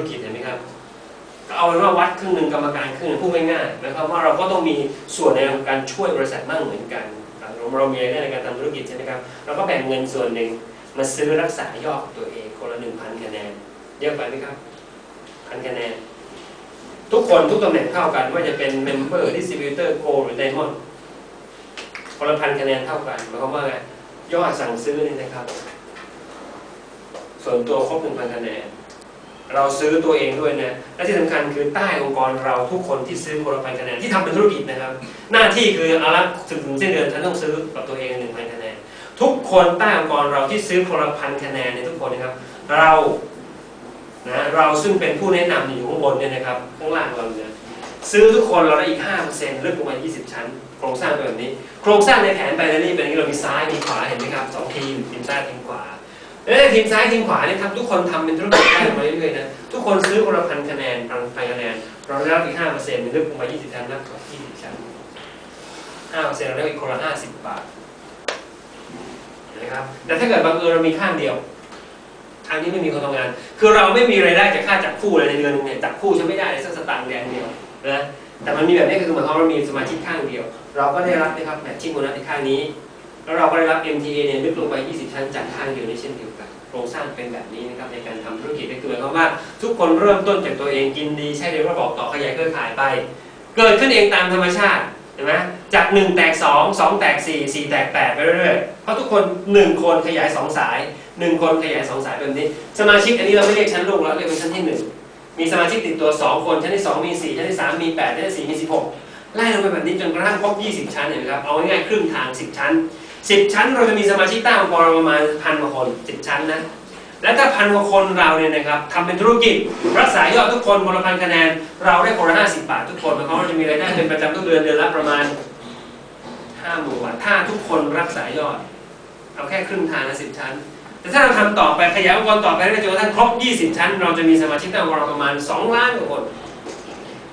รกิจเห็นไหมครับก็เอาเป็นว่าวัดครึ่งหนึ่งกรรมการครึ่งหนึ่งพูดง่ายๆหมายความว่าเราก็ต้องมีส่วนในการช่วยบริษัทมากเหมือนกันเราเรามีรายได้ในการทำธุรกิจใช่ไหมครับเราก็แบ่งเงินส่วนหนึ่งมาซื้อรักษายอดตัวเองคนละหนึ่งพันคะแนนเยอะไปไหมครับพันคะแนน ทุกคนทุกตำแหน่งเท่ากันว่าจะเป็นเมมเบอร์ดิสติบิวเตอร์โคหรือไดมอนด์คนละพันคะแนนเท่ากันหมายความว่าไงยอดสั่งซื้อนี่นะครับ ส่วนตัวครบหนึ่งพันคะแนน เราซื้อตัวเองด้วยนะ และที่สำคัญคือใต้องค์กรเราทุกคนที่ซื้อคนละพันคะแนนที่ทำเป็นธุรกิจนะครับ หน้าที่คือเอาละถึงถึงสิ้นเดือนฉันต้องซื้อกับตัวเองหนึ่งพันคะแนนทุกคนใต้องค์กรเราที่ซื้อคนละพันคะแนนในทุกคนนะครับ เรานะเราซึ่งเป็นผู้แนะนำอยู่ข้างบนเนี่ยนะครับข้างล่างเราเนี่ยซื้อทุกคนเราได้อีก5%ลึกลงมา20 ชั้น โครงสร้างเป็นแบบนี้ โครงสร้างในแผนไบนารีเป็นอย่างนี้เรามีซ้ายมีขวาเห็นไหมครับสองทีมทีมซ้ายทีมขวา แล้วทีมซ้ายทีมขวาเนี่ยครับทุกคนทำเป็นธุรกิจได้มาเรื่อยๆนะทุกคนซื้อคนละพันคะแนนพันพันคะแนนเราได้รับอีกห้าเปอร์เซ็นต์ลึกลงมา20ชั้นนับกว่า20ชั้นห้าเปอร์เซ็นต์เราได้อีกคนละ50บบาทนะครับแต่ถ้าเกิดบังเอิญเรามีข้างเดียวทางนี้ไม่มีคนทำงาน คือเราไม่มีรายได้จากค่าจับคู่เลยในเดือนหนึงเนี่ยจับคู่ฉันไม่ได้เลยสักสตางค์แดงเดียวนะแต่มันมีแบบนี้คือหมายความว่าเรามีสมาชิกข้างเดียว เราก็ได้รับนะครับแมทชิ่งโบนัสในข้างนี้ แล้วเราก็ได้รับ MTA เนี่ยลึกลงไป 20 ชั้นจากข้างเดียวในเช่นเดียวกัน โครงสร้างเป็นแบบนี้นะครับในการทำธุรกิจก็คือหมายความว่าทุกคนเริ่มต้นจากตัวเองกินดีใช้เร็วก็บอกต่อขยายเครือข่ายไป เกิดขึ้นเองตามธรรมชาติเห็นไหมจาก 1 แตก 2 2 แตก 4 4 แตก 8 ไปเรื่อยๆเพราะทุกคน 1 คนขยาย 2 สาย 1 คนขยาย 2 สายแบบนี้ สมาชิกอันนี้เราไม่เรียกชั้นลูกแล้วเรียกเป็นชั้นที่ 1 มีสมาชิกติดตัว 2 คนชั้นที่ 2 มี 4 ชั้นที่ 3 มี 8 ชั้นที่ 4 มี 16ไล่ลงไปแบบนี้จนกระทั่งครบ20 ชั้นเห็นไหมครับ เอาง่ายๆครึ่งทาง 10 ชั้น 10ชั้นเราจะมีสมาชิกใต้องค์กรประมาณพันกว่าคน10ชั้นนะและถ้าพันกว่าคนเราเนี่ยนะครับทำเป็นธุรกิจรักษายอดทุกคนคนพันคะแนน เราได้คนละ50บาททุกคนหมายความว่าเราจะมีรายได้เป็นประจำทุกเดือนเดือนละประมาณ5หมื่นบาทถ้าทุกคนรักษายอด เอาแค่ครึ่งทางละ10ชั้น แต่ถ้าเราทำต่อไปขยายองค์กรต่อไปได้จนกระทั่งครบ 20 ชั้น เราจะมีสมาชิกใต้องค์กรประมาณ 2 ล้านกว่าคน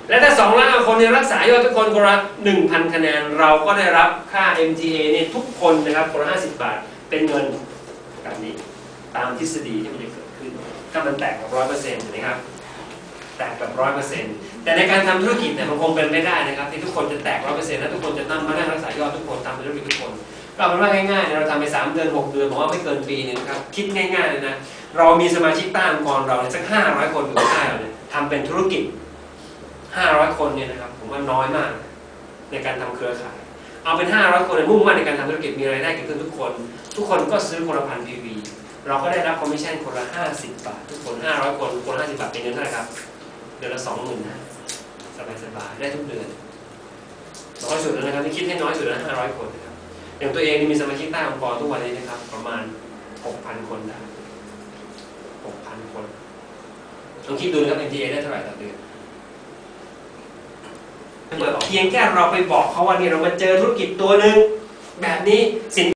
และถ้า2ล้านคนเนี่ยรักษายอดทุกคนคนละ1,000 คะแนน เราก็ได้รับค่า MTA เนี่ยทุกคนนะครับคนละ50 บาท เป็นเงินแบบนี้ ตามทฤษฎีที่มันจะเกิดขึ้น ถ้ามันแตกแบบร้อยเปอร์เซ็นต์นะครับ แตกแบบร้อยเปอร์เซ็นต์แต่ในการทำธุรกิจเนี่ยมันคงเป็นไม่ได้นะครับ ที่ทุกคนจะแตกร้อยเปอร์เซ็นต์และทุกคนจะนั่งมานั่งรักษายอดทุกคนทำเป็นธุรกิจทุกคนก็เอาเป็นว่าง่ายๆเนี่ยเราทำไปสามเดือนหกเดือนผมว่าไม่เกินปีหนึงครับ คิดง่ายๆเลยนะ เรามีสมาชิกใต้องค์กรเราสักห้าร้อยคนอยู่ใต้เราเนี่ยทำเป็นธุรกิจ ห้าร้อยคนเนี่ยนะครับผมว่าน้อยมากในการทำเครือข่าย เอาเป็นห้าร้อยคนมุ่งมั่นในการทำธุรกิจมีรายได้เกิดขึ้นทุกคน ทุกคนก็ซื้อคนละพันพีวีเราก็ได้รับคอมมิชชั่นคนละห้าสิบบาท ทุกคนห้าร้อยคนคนละห้าสิบบาทเป็นเงินเท่าไหร่ครับ เดือนละสองหมื่นนะสบายสบายได้ทุกเดือนน้อยสุดแล้วนะครับที่คิดให้น้อยสุดแล้วห้าร้อยคนนะครับอย่างตัวเองนี่มีสมาชิกใต้องค์กรทุกวันนี้นะครับ ประมาณหกพันคนได้หกพันคนลองคิดดูนะครับ MTA ได้เท่าไหร่ต่อเดือน พียงแค่เราไปบอกเขาว่าเนี่ยเรามาเจอธุรกิจตัวหนึ่งแบบนี้สิน